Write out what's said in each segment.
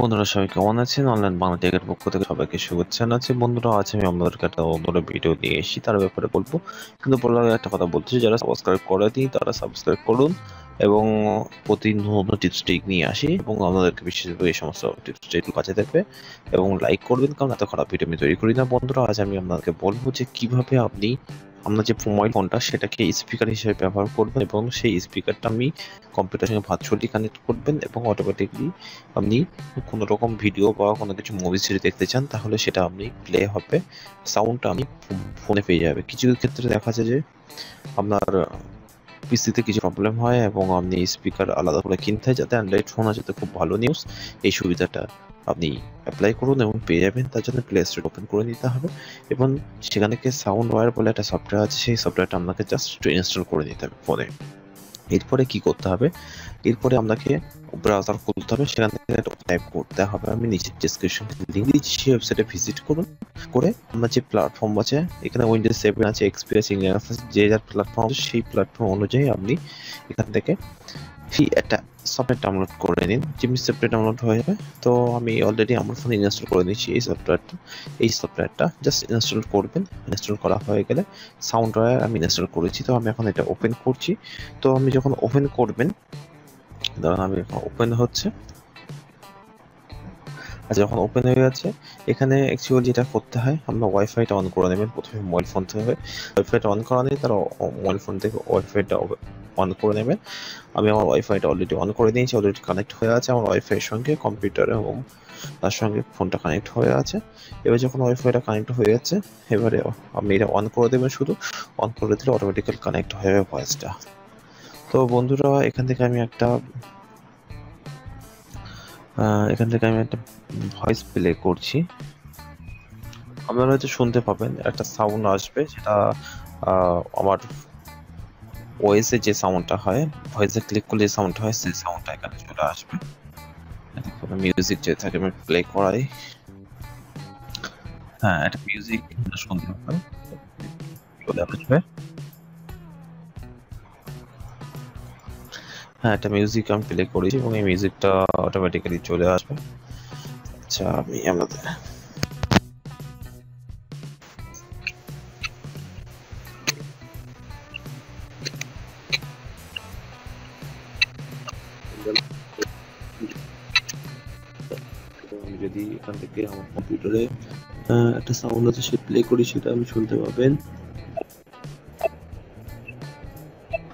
বন্ধুরা সবাই কেমন আছেন? অনলাইন বাংলা টেকের পক্ষ থেকে সবাইকে শুভেচ্ছা আছে বন্ধুরা, আজ আমি আপনাদেরকে একটা অন্য ভিডিও দিয়ে এসেছি। তার ব্যাপারে বলব। কিন্তু বললাম একটা কথা বলতেছি যারা সাবস্ক্রাইব করে দিই তারা সাবস্ক্রাইব করুন। এবং প্রতি নতুন টিপস ট্রিক নিয়ে আসি এবং আপনাদেরকে বিশেষভাবে এই সমস্ত টিপস ট্রিক কাজে দেবে এবং লাইক করবেন, কারণ এত খারাপ ভিডিও আমি তৈরি করি না। বন্ধুরা, আজ আমি আপনাদেরকে বলব যে কীভাবে আপনি আপনার যে মোবাইল ফোনটা সেটাকে স্পিকার হিসেবে ব্যবহার করবেন এবং সেই স্পিকারটা আমি কম্পিউটার সঙ্গে ভার্চুয়ালি কানেক্ট করবেন এবং অটোমেটিকলি আপনি কোনো রকম ভিডিও বা কোনো কিছু মুভি যদি দেখতে চান, তাহলে সেটা আপনি প্লে হবে সাউন্ডটা আপনি ফোনে পেয়ে যাবে। কিছু ক্ষেত্রে দেখা যায় যে আপনার পিসিতে কিছু প্রবলেম হয় এবং আপনি স্পিকার আলাদা করে কিনতে হয় যাতে অ্যান্ড্রয়েড ফোন আছে তো খুব ভালো নিউজ এই সুবিধাটা আপনি অ্যাপ্লাই করুন এবং পেয়ে যাবেন। তার জন্য প্লে স্টোর ওপেন করে নিতে হবে এবং সেখান সাউন্ড ওয়ার বলে একটা সফটওয়্যার আছে, সেই সফটওয়্যারটা আপনাকে জাস্ট ইনস্টল করে নিতে হবে ফোনে এরপরে কি করতে হবে? এরপরে আপনাকে ব্রাউজার খুলতে হবে, সেখান থেকে টাইপ করতে হবে। আমি নিচের ডিসক্রিপশন লিঙ্ক দিচ্ছি, সেই ওয়েবসাইটে ভিজিট করুন। করে আপনার যে প্ল্যাটফর্ম আছে, এখানে উইন্ডোজ সেভেন আছে এক্সপিরিয়েন্স ইন্ডিয়ান আছে, যে যার প্ল্যাটফর্ম আছে, সেই প্ল্যাটফর্ম অনুযায়ী আপনি এখান থেকে ফি একটা সফটওয়্যার ডাউনলোড করে নিন জিমি সফটওয়্যার ডাউনলোড হয়ে যাবে, তো আমি অলরেডি আমার ফোনে ইনস্টল করে নিচ্ছি এই সফটওয়্যারটা এই সফটওয়্যারটা জাস্ট ইনস্টল করবেন ইনস্টল করা হয়ে গেলে সাউন্ড ওয়্যার আমি ইনস্টল করেছি, তো আমি এখন এটা ওপেন করছি, তো আমি যখন ওপেন করবেন, ধরুন আমি ওপেন হচ্ছে যখন ওপেন হয়ে যাচ্ছে এখানে অ্যাকচুয়ালি যেটা করতে হয়, আমরা ওয়াইফাইটা অন করে নেবেন। প্রথমে মোবাইল ফোন থেকে ওয়াইফাইটা অন করা নেই, তারা মোবাইল ফোন থেকে ওয়াইফাইটা অন করে নেবেন। আমি আমার ওয়াইফাইটা অলরেডি অন করে দিয়েছি অলরেডি কানেক্ট হয়ে আছে আমার ওয়াইফাইয়ের সঙ্গে কম্পিউটার এবং তার সঙ্গে ফোনটা কানেক্ট হয়ে আছে। এবার যখন ওয়াইফাইটা কানেক্ট হয়ে যাচ্ছে এবারে আপনি এটা অন করে দেবেন শুধু। অন করে দিলে অটোমেটিক্যাল কানেক্ট হয়ে যাবে ভয়েসটা তো বন্ধুরা, এখান থেকে আমি একটা এখান থেকে আমি একটা ভয়েস প্লে করছি। আপনারা হয়তো শুনতে পাবেন, একটা সাউন্ড আসবে, সেটা আমার ওয়েসে যে সাউন্ডটা হয় ভয়েসে ক্লিক করলে যে সাউন্ডটা হয়, সেই সাউন্ডটা এখানে চলে আসবে। মিউজিক যে থাকে, আমি প্লে করাই। হ্যাঁ একটা মিউজিক শুনতে পাবেন। চলে আসবে। হ্যাঁ একটা মিউজিক আমি প্লে করেছি এবং এই মিউজিকটা অটোমেটিক্যালি চলে আসবে। আচ্ছা আমি আমাদের যদি এখান থেকে আমার কম্পিউটারে একটা সাউন্ড আছে সে প্লে করি সেটা আমি শুনতে পাবেন।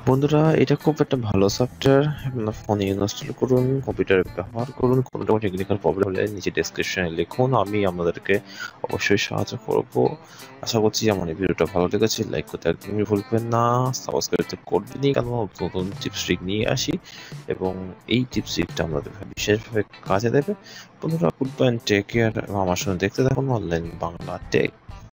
বন্ধুরা, এটা খুব একটা ভালো সফটওয়্যার আপনার ফোনে ইনস্টল করুন কম্পিউটারে ব্যবহার করুন, কোনো রকম টেকনিক্যাল প্রবলেম হলে নিচে ডেসক্রিপশনে লিখুন, আমি আপনাদেরকে অবশ্যই সাহায্য করব। আশা করছি আমার এই ভিডিওটা ভালো লেগেছে লাইক করতে একদমই ভুলবেন না সাবস্ক্রাইব করবেনই কেন নতুন টিপস ট্রিক নিয়ে আসি এবং এই টিপস ট্রিকটা আমাদের বিশেষভাবে কাজে দেবে। বন্ধুরা গুড বাই টেক কেয়ার আমার সঙ্গে দেখতে থাকুন অনলাইন বাংলা টেক